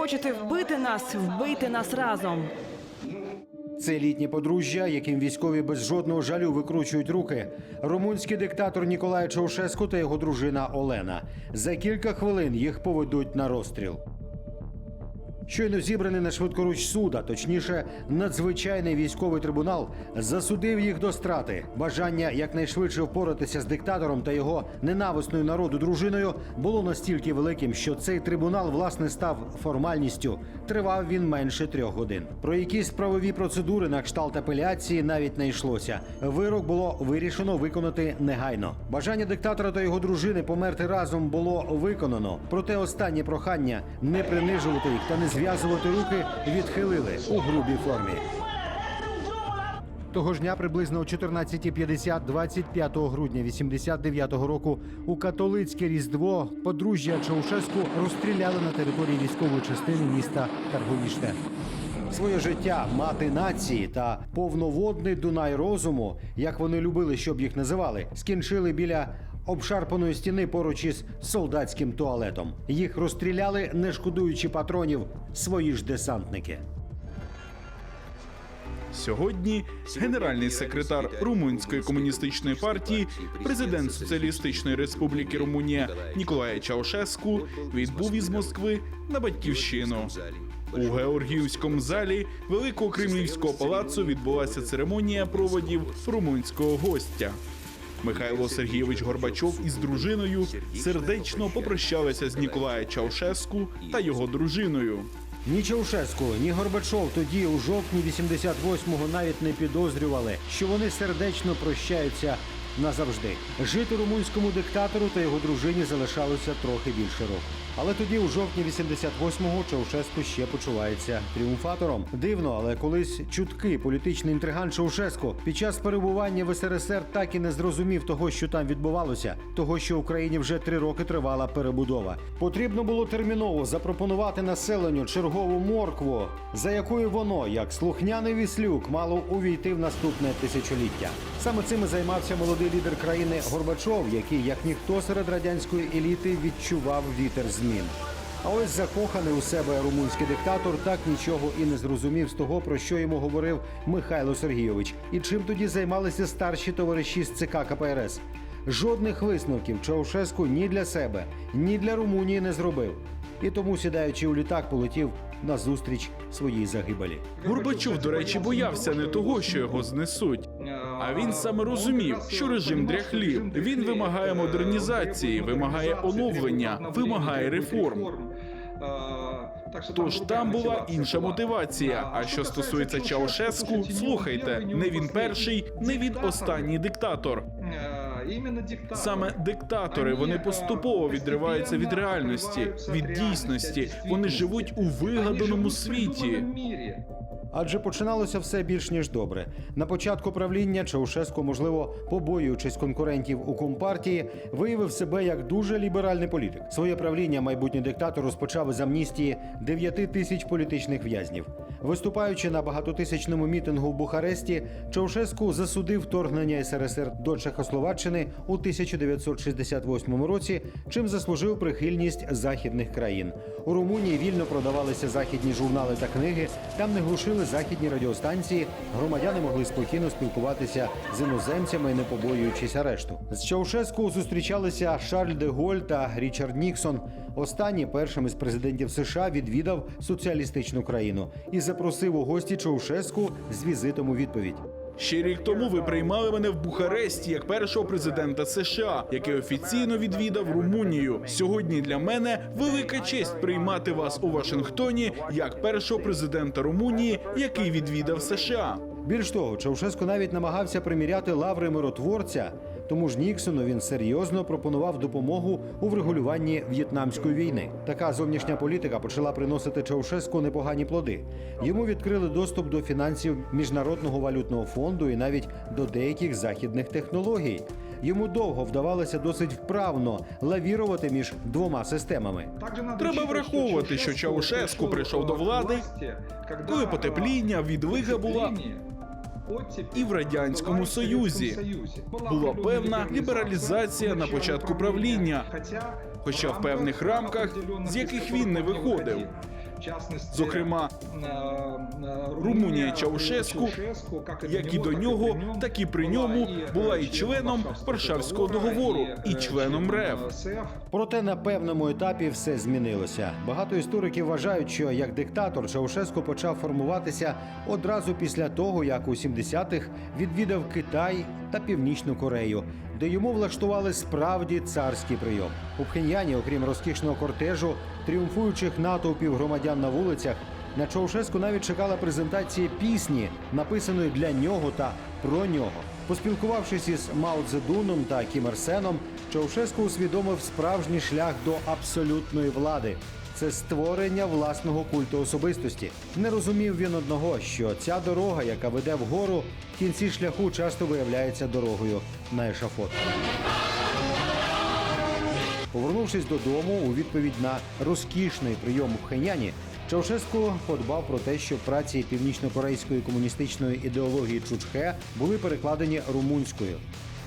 хочете вбити нас, вбийте нас разом. Це літнє подружжя, яким військові без жодного жалю викручують руки. Румунський диктатор Ніколай Чаушеску та його дружина Олена. За кілька хвилин їх поведуть на розстріл. Щойно зібраний на швидкоруч суд, а точніше, надзвичайний військовий трибунал засудив їх до страти. Бажання якнайшвидше впоратися з диктатором та його ненависною народу дружиною було настільки великим, що цей трибунал власне став формальністю. Тривав він менше трьох годин. Про якісь правові процедури на кшталт апеляції навіть не йшлося. Вирок було вирішено виконати негайно. Бажання диктатора та його дружини померти разом було виконано. Проте останнє прохання не принижувати їх та не зв'язувати руки відхилили у грубій формі. Того ж дня приблизно о 14.50 25 грудня 89-го року у католицьке різдво подружжя Чаушеску розстріляли на території військової частини міста Тарговіште. Своє життя мати нації та повноводний Дунай розуму, як вони любили, щоб їх називали, скінчили біля обшарпаної стіни поруч із солдатським туалетом. Їх розстріляли, не шкодуючи патронів, свої ж десантники. Сьогодні генеральний секретар Румунської комуністичної партії, президент Соціалістичної Республіки Румунія Ніколай Чаушеску відбув із Москви на батьківщину. У Георгіївському залі Великого Кремлівського палацу відбулася церемонія проводів румунського гостя. Михайло Сергійович Горбачов із дружиною сердечно попрощалися з Ніколая Чаушеску та його дружиною. Ні Чаушеску, ні Горбачов тоді у жовтні 88-го навіть не підозрювали, що вони сердечно прощаються назавжди. Жити румунському диктатору та його дружині залишалося трохи більше року. Але тоді, у жовтні 88-го, Чаушеску ще почувається тріумфатором. Дивно, але колись чутки політичний інтриган Чаушеску під час перебування в СРСР так і не зрозумів того, що там відбувалося, того, що Україні вже три роки тривала перебудова. Потрібно було терміново запропонувати населенню чергову моркву, за якою воно, як слухняний віслюк, мало увійти в наступне тисячоліття. Саме цим і займався молодий лідер країни Горбачов, який, як ніхто серед радянської еліти, відчував вітер змін. А ось закоханий у себе румунський диктатор так нічого і не зрозумів з того, про що йому говорив Михайло Сергійович, і чим тоді займалися старші товариші з ЦК КПРС. Жодних висновків Чаушеску ні для себе, ні для Румунії не зробив. І тому, сідаючи у літак, полетів на зустріч своїй загибелі. Горбачов, до речі, боявся не того, що його знесуть. А він саме розумів, що режим дряхлів. Він вимагає модернізації, вимагає оновлення, вимагає реформ. Тож там була інша мотивація. А що стосується Чаушеску, слухайте, не він перший, не він останній диктатор. Саме диктатори вони поступово відриваються від реальності, від дійсності. Вони живуть у вигаданому світі. Адже починалося все більш ніж добре. На початку правління Чаушеску, можливо, побоюючись конкурентів у компартії, виявив себе як дуже ліберальний політик. Своє правління майбутній диктатор розпочав із амністії 9 тисяч політичних в'язнів. Виступаючи на багатотисячному мітингу в Бухаресті, Чаушеску засудив вторгнення СРСР до Чехословаччини у 1968 році, чим заслужив прихильність західних країн. У Румунії вільно продавалися західні журнали та книги. Там не глушили західні радіостанції. Громадяни могли спокійно спілкуватися з іноземцями, не побоюючись арешту. З Чаушеску зустрічалися Шарль де Голь та Річард Ніксон. Останній першим із президентів США відвідав соціалістичну країну і запросив у гості Чаушеску з візитом у відповідь. Ще рік тому ви приймали мене в Бухаресті як першого президента США, який офіційно відвідав Румунію. Сьогодні для мене велика честь приймати вас у Вашингтоні як першого президента Румунії, який відвідав США. Більш того, Чаушеску навіть намагався приміряти лаври миротворця. Тому ж Ніксону він серйозно пропонував допомогу у врегулюванні в'єтнамської війни. Така зовнішня політика почала приносити Чаушеску непогані плоди. Йому відкрили доступ до фінансів міжнародного валютного фонду і навіть до деяких західних технологій. Йому довго вдавалося досить вправно лавірувати між двома системами. Треба враховувати, що Чаушеску прийшов до влади, коли потепління, відлига була і в радянському союзі. Була певна лібералізація на початку правління, хоча в певних рамках, з яких він не виходив. Зокрема, е, е, Румунія Чаушеску, як і до нього, так і при ньому була і членом Варшавського договору, і членом РЕФ. Проте на певному етапі все змінилося. Багато істориків вважають, що як диктатор Чаушеску почав формуватися одразу після того, як у 70-х відвідав Китай та Північну Корею, де йому влаштували справді царський прийом. У Пхеньяні, окрім розкішного кортежу, тріумфуючих натовпів громадян на вулицях, на Чаушеску навіть чекала презентація пісні, написаної для нього та про нього. Поспілкувавшись із Мао Цзедуном та Кім Ір Сеном, Чаушеску усвідомив справжній шлях до абсолютної влади. Це створення власного культу особистості. Не розумів він одного, що ця дорога, яка веде вгору, в кінці шляху часто виявляється дорогою на ешафот. Повернувшись додому у відповідь на розкішний прийом у Пхеняні, Чаушеску подбав про те, щоб праці північнокорейської комуністичної ідеології Чучхе були перекладені румунською.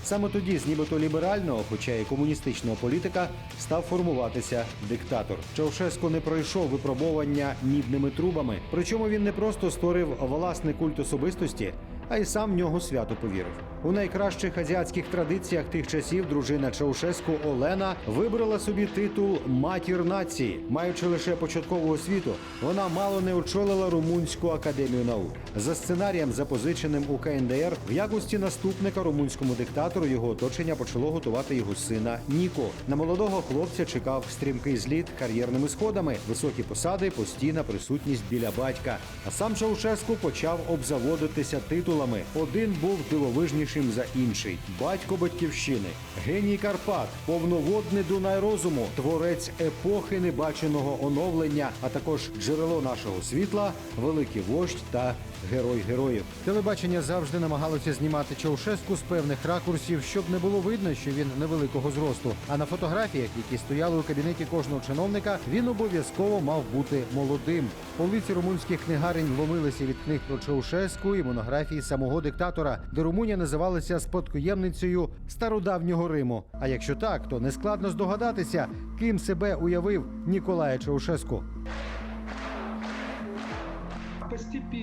Саме тоді з нібито ліберального, хоча й комуністичного політика, став формуватися диктатор. Чаушеску не пройшов випробовування мідними трубами. Причому він не просто створив власний культ особистості, а й сам в нього свято повірив. У найкращих азіатських традиціях тих часів дружина Чаушеску Олена вибрала собі титул Матір нації, маючи лише початкову освіту. Вона мало не очолила румунську академію наук. За сценарієм, запозиченим у КНДР, в якості наступника румунському диктатору його оточення почало готувати його сина Ніко. На молодого хлопця чекав стрімкий зліт кар'єрними сходами, високі посади, постійна присутність біля батька. А сам Чаушеску почав обзаводитися титулами. Один був дивовижнішим за інший: батько батьківщини, геній Карпат, повноводний Дунай розуму, творець епохи небаченого оновлення, а також джерело нашого світла, великий вождь та герой героїв. Телебачення завжди намагалося знімати Чаушеску з певних ракурсів, щоб не було видно, що він невеликого зросту. А на фотографіях, які стояли у кабінеті кожного чиновника, він обов'язково мав бути молодим. Полиці румунських книгарень ломилися від книг про Чаушеску і монографії самого диктатора, де Румунія називалася спадкоємницею стародавнього Риму. А якщо так, то нескладно здогадатися, ким себе уявив Ніколая Чаушеску.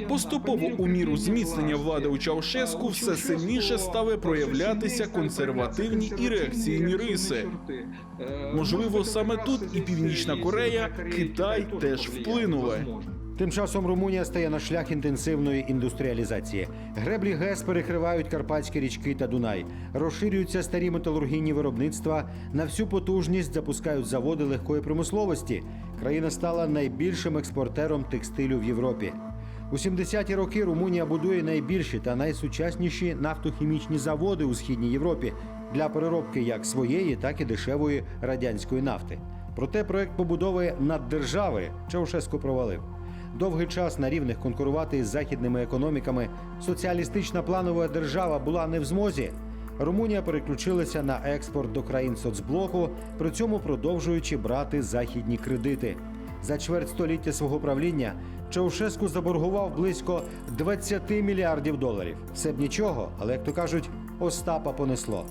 Поступово у міру зміцнення влади у Чаушеску все сильніше стали проявлятися консервативні і реакційні риси. Можливо, саме тут і Північна Корея, Китай теж вплинули. Тим часом Румунія стає на шлях інтенсивної індустріалізації. Греблі ГЕС перекривають карпатські річки та Дунай, розширюються старі металургійні виробництва. На всю потужність запускають заводи легкої промисловості. Країна стала найбільшим експортером текстилю в Європі. У 70-ті роки Румунія будує найбільші та найсучасніші нафтохімічні заводи у східній Європі для переробки як своєї, так і дешевої радянської нафти. Проте проект побудови наддержави Чаушеску провалив. Довгий час на рівних конкурувати із західними економіками соціалістична планова держава була не в змозі. Румунія переключилася на експорт до країн соцблоку, при цьому продовжуючи брати західні кредити. За чверть століття свого правління Чаушеску заборгував близько 20 мільярдів доларів. Все б нічого, але як то кажуть, Остапа понесло.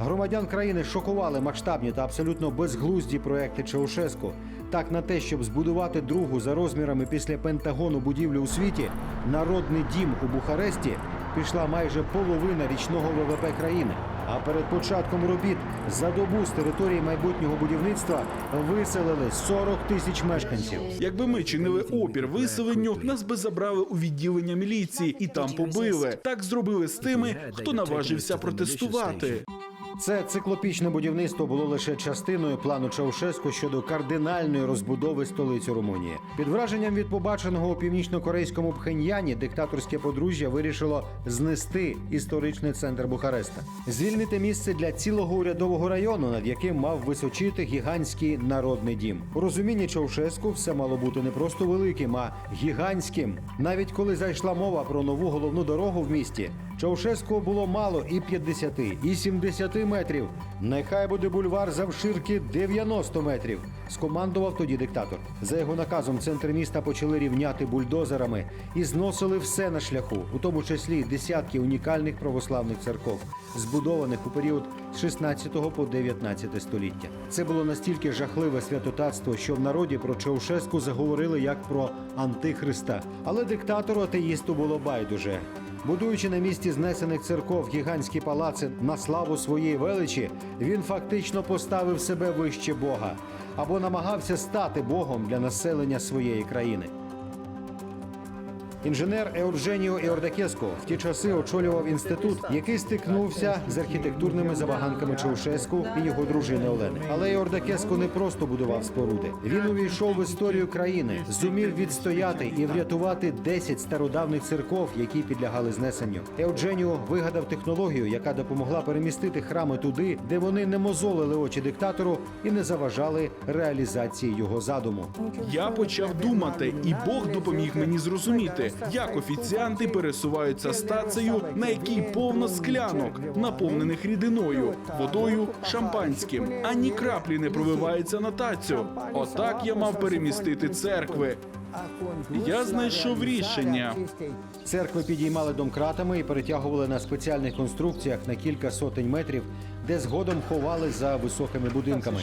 Громадян країни шокували масштабні та абсолютно безглузді проекти Чаушеску. Так на те, щоб збудувати другу за розмірами після Пентагону будівлю у світі, народний дім у Бухаресті пішла майже половина річного ВВП країни. А перед початком робіт за добу з території майбутнього будівництва виселили 40 тисяч мешканців. Якби ми чинили опір виселенню, нас би забрали у відділення міліції і там побили. Так зробили з тими, хто наважився протестувати. Це циклопічне будівництво було лише частиною плану Чаушеску щодо кардинальної розбудови столиці Румунії. Під враженням від побаченого у північно-корейському Пхеньяні диктаторське подружжя вирішило знести історичний центр Бухареста, звільнити місце для цілого урядового району, над яким мав височити гігантський народний дім. У розумінні Чаушеску все мало бути не просто великим, а гігантським. Навіть коли зайшла мова про нову головну дорогу в місті, Чаушеску було мало і 50, і 70 метрів. Нехай буде бульвар завширки 90 метрів. Скомандував тоді диктатор. За його наказом центр міста почали рівняти бульдозерами і зносили все на шляху, у тому числі десятки унікальних православних церков, збудованих у період з 16 по 19 століття. Це було настільки жахливе святотатство, що в народі про Чаушеску заговорили як про антихриста. Але диктатору атеїсту було байдуже. Будуючи на місці знесених церков гігантські палаци на славу своєї величі, він фактично поставив себе вище Бога або намагався стати Богом для населення своєї країни. Інженер Еурдженіо Еордакеско в ті часи очолював інститут, який стикнувся з архітектурними забаганками Чаушеску і його дружини Олени. Але Еордакеско не просто будував споруди. Він увійшов в історію країни, зумів відстояти і врятувати 10 стародавних церков, які підлягали знесенню. Еудженіо вигадав технологію, яка допомогла перемістити храми туди, де вони не мозолили очі диктатору і не заважали реалізації його задуму. Я почав думати, і Бог допоміг мені зрозуміти, як офіціанти пересуваються стацею, на якій повно склянок, наповнених рідиною, водою, шампанським. Ані краплі не пробивається на тацю. Отак я мав перемістити церкви. Я знайшов рішення. Церкви підіймали домкратами і перетягували на спеціальних конструкціях на кілька сотень метрів, де згодом ховали за високими будинками.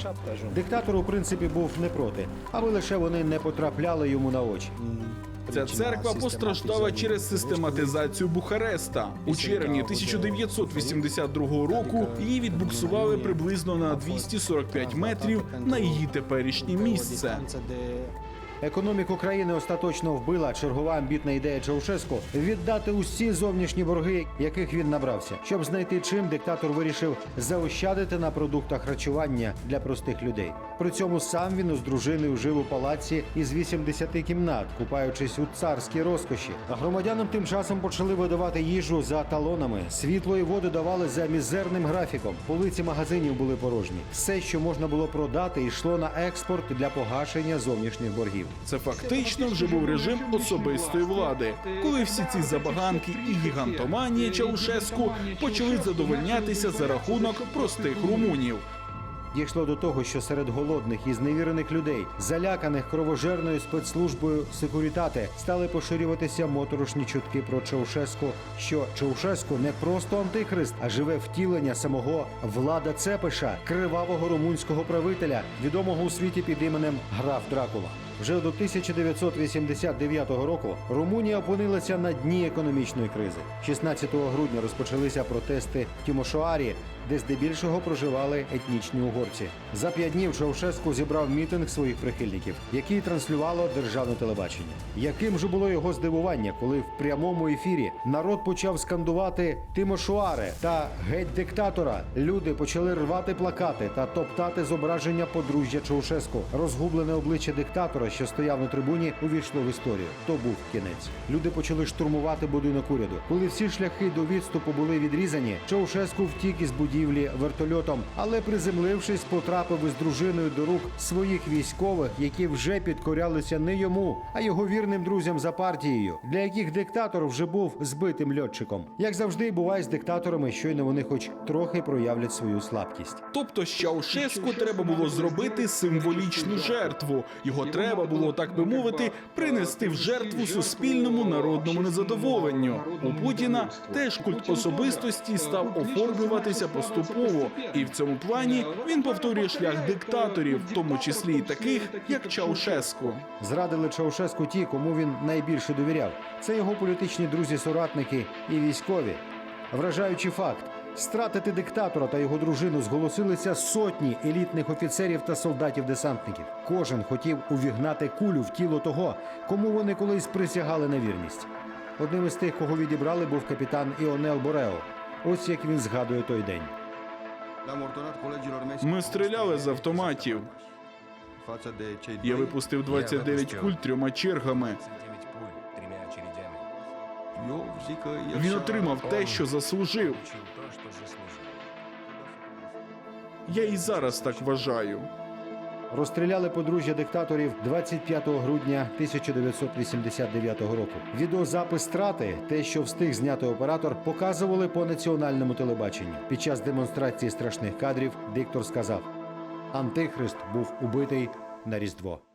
Диктатор, у принципі, був не проти, аби лише вони не потрапляли йому на очі. Ця церква постраждала через систематизацію Бухареста. У червні 1982 року її відбуксували приблизно на 245 метрів на її теперішнє місце. Економіку країни остаточно вбила чергова амбітна ідея Чаушеску віддати усі зовнішні борги, яких він набрався. Щоб знайти чим, диктатор вирішив заощадити на продуктах харчування для простих людей. При цьому сам він з дружиною жив у палаці із 80 кімнат, купаючись у царській розкоші. А громадянам тим часом почали видавати їжу за талонами. Світло і воду давали за мізерним графіком. Полиці магазинів були порожні. Все, що можна було продати, йшло на експорт для погашення зовнішніх боргів. Це фактично вже був режим особистої влади, коли всі ці забаганки і гігантоманія Чаушеску почали задовольнятися за рахунок простих румунів. Дійшло до того, що серед голодних і зневірених людей, заляканих кровожерною спецслужбою секурітати, стали поширюватися моторошні чутки про Чаушеску, що Чаушеску не просто антихрист, а живе втілення самого влада Цепиша, кривавого румунського правителя, відомого у світі під іменем Граф Дракула. Вже до 1989 року Румунія опинилася на дні економічної кризи. 16 грудня розпочалися протести в Тімошоарі, де здебільшого проживали етнічні угорці. За п'ять днів Чаушеску зібрав мітинг своїх прихильників, який транслювало державне телебачення. Яким же було його здивування, коли в прямому ефірі народ почав скандувати Тимошуаре та геть диктатора. Люди почали рвати плакати та топтати зображення подружжя Чаушеску. Розгублене обличчя диктатора, що стояв на трибуні, увійшло в історію. То був кінець. Люди почали штурмувати будинок уряду. Коли всі шляхи до відступу були відрізані, Чаушеску втік із будівлі вертольотом, але приземлившись, потрапив із дружиною до рук своїх військових, які вже підкорялися не йому, а його вірним друзям за партією, для яких диктатор вже був збитим льотчиком. Як завжди, буває з диктаторами, щойно вони хоч трохи проявлять свою слабкість. Тобто Чаушеску треба було зробити символічну жертву. Його треба було, так би мовити, принести в жертву суспільному народному незадоволенню. У Путіна теж культ особистості став оформлюватися поступово, і в цьому плані він повторює шлях диктаторів, в тому числі і таких, як Чаушеску. Зрадили Чаушеску ті, кому він найбільше довіряв. Це його політичні друзі-соратники і військові. Вражаючий факт. Стратити диктатора та його дружину зголосилися сотні елітних офіцерів та солдатів-десантників. Кожен хотів увігнати кулю в тіло того, кому вони колись присягали на вірність. Одним із тих, кого відібрали, був капітан Іонел Борео. Ось як він згадує той день. Ми стріляли з автоматів. Я випустив 29 куль трьома чергами. Він отримав те, що заслужив. Я і зараз так вважаю. Розстріляли подружжя диктаторів 25 грудня 1989 року. Відеозапис страти, те, що встиг зняти оператор, показували по національному телебаченню. Під час демонстрації страшних кадрів диктор сказав: Антихрист був убитий на Різдво.